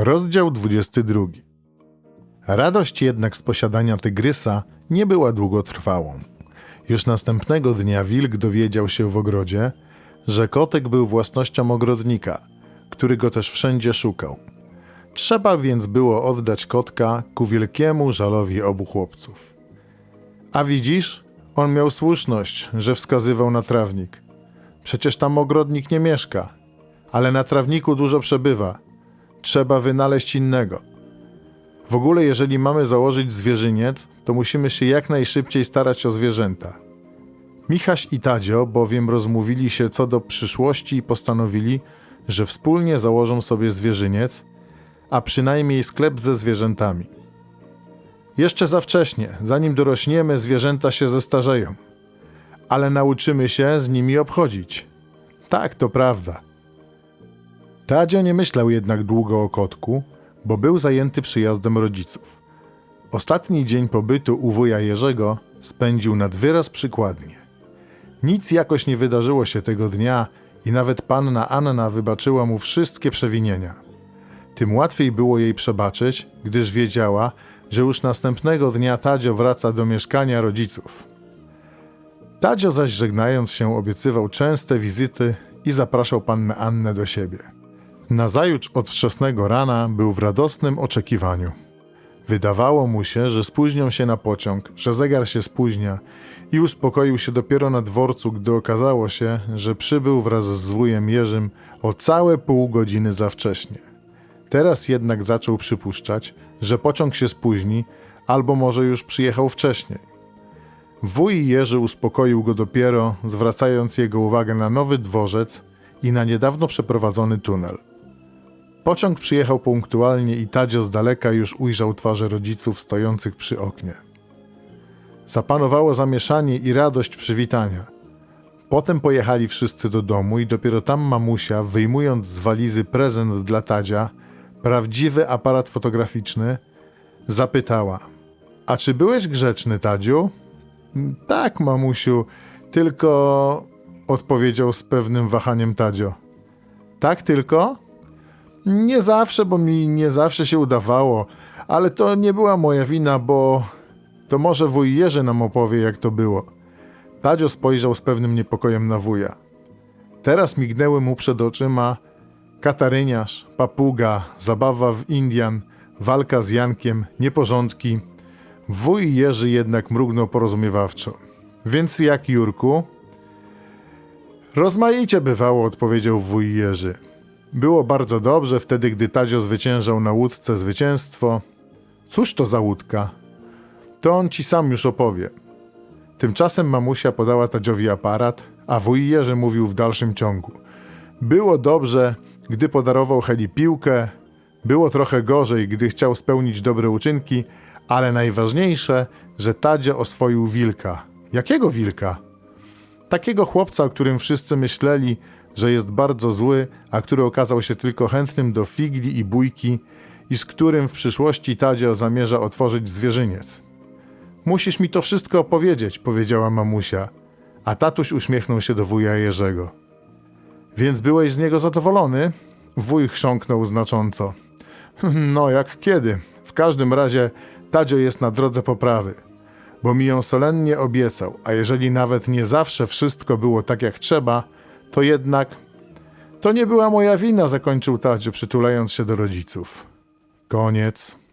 Rozdział 22. Radość jednak z posiadania tygrysa nie była długotrwałą. Już następnego dnia wilk dowiedział się w ogrodzie, że kotek był własnością ogrodnika, który go też wszędzie szukał. Trzeba więc było oddać kotka ku wielkiemu żalowi obu chłopców. A widzisz, on miał słuszność, że wskazywał na trawnik. Przecież tam ogrodnik nie mieszka, ale na trawniku dużo przebywa. Trzeba wynaleźć innego. W ogóle, jeżeli mamy założyć zwierzyniec, to musimy się jak najszybciej starać o zwierzęta. Michaś i Tadzio bowiem rozmówili się co do przyszłości i postanowili, że wspólnie założą sobie zwierzyniec, a przynajmniej sklep ze zwierzętami. Jeszcze za wcześnie, zanim dorośniemy, zwierzęta się zestarzeją, ale nauczymy się z nimi obchodzić. Tak, to prawda. Tadzio nie myślał jednak długo o kotku, bo był zajęty przyjazdem rodziców. Ostatni dzień pobytu u wuja Jerzego spędził nad wyraz przykładnie. Nic jakoś nie wydarzyło się tego dnia i nawet panna Anna wybaczyła mu wszystkie przewinienia. Tym łatwiej było jej przebaczyć, gdyż wiedziała, że już następnego dnia Tadzio wraca do mieszkania rodziców. Tadzio zaś żegnając się obiecywał częste wizyty i zapraszał pannę Annę do siebie. Nazajutrz od wczesnego rana był w radosnym oczekiwaniu. Wydawało mu się, że spóźnią się na pociąg, że zegar się spóźnia i uspokoił się dopiero na dworcu, gdy okazało się, że przybył wraz z wujem Jerzym o całe pół godziny za wcześnie. Teraz jednak zaczął przypuszczać, że pociąg się spóźni, albo może już przyjechał wcześniej. Wuj Jerzy uspokoił go dopiero, zwracając jego uwagę na nowy dworzec i na niedawno przeprowadzony tunel. Pociąg przyjechał punktualnie i Tadzio z daleka już ujrzał twarze rodziców stojących przy oknie. Zapanowało zamieszanie i radość przywitania. Potem pojechali wszyscy do domu i dopiero tam mamusia, wyjmując z walizy prezent dla Tadzia, prawdziwy aparat fotograficzny, zapytała: A czy byłeś grzeczny, Tadziu? Tak, mamusiu, tylko odpowiedział z pewnym wahaniem Tadzio. Tak tylko? Nie zawsze, bo mi nie zawsze się udawało, ale to nie była moja wina, bo to może wuj Jerzy nam opowie, jak to było. Tadzio spojrzał z pewnym niepokojem na wuja. Teraz mignęły mu przed oczyma kataryniarz, papuga, zabawa w Indian, walka z Jankiem, nieporządki. Wuj Jerzy jednak mrugnął porozumiewawczo. Więc jak, Jurku? Rozmaicie bywało, odpowiedział wuj Jerzy. Było bardzo dobrze wtedy, gdy Tadzio zwyciężał na łódce zwycięstwo. Cóż to za łódka? To on ci sam już opowie. Tymczasem mamusia podała Tadziowi aparat, a wuj Jerzy mówił w dalszym ciągu. Było dobrze, gdy podarował Heli piłkę, było trochę gorzej, gdy chciał spełnić dobre uczynki, ale najważniejsze, że Tadzio oswoił wilka. Jakiego wilka? Takiego chłopca, o którym wszyscy myśleli, że jest bardzo zły, a który okazał się tylko chętnym do figli i bójki i z którym w przyszłości Tadzio zamierza otworzyć zwierzyniec. Musisz mi to wszystko opowiedzieć, powiedziała mamusia, a tatuś uśmiechnął się do wuja Jerzego. Więc byłeś z niego zadowolony? Wuj chrząknął znacząco. No, jak kiedy. W każdym razie Tadzio jest na drodze poprawy, bo mi ją solennie obiecał, a jeżeli nawet nie zawsze wszystko było tak jak trzeba, to jednak... To nie była moja wina, zakończył Tadzio, przytulając się do rodziców. Koniec.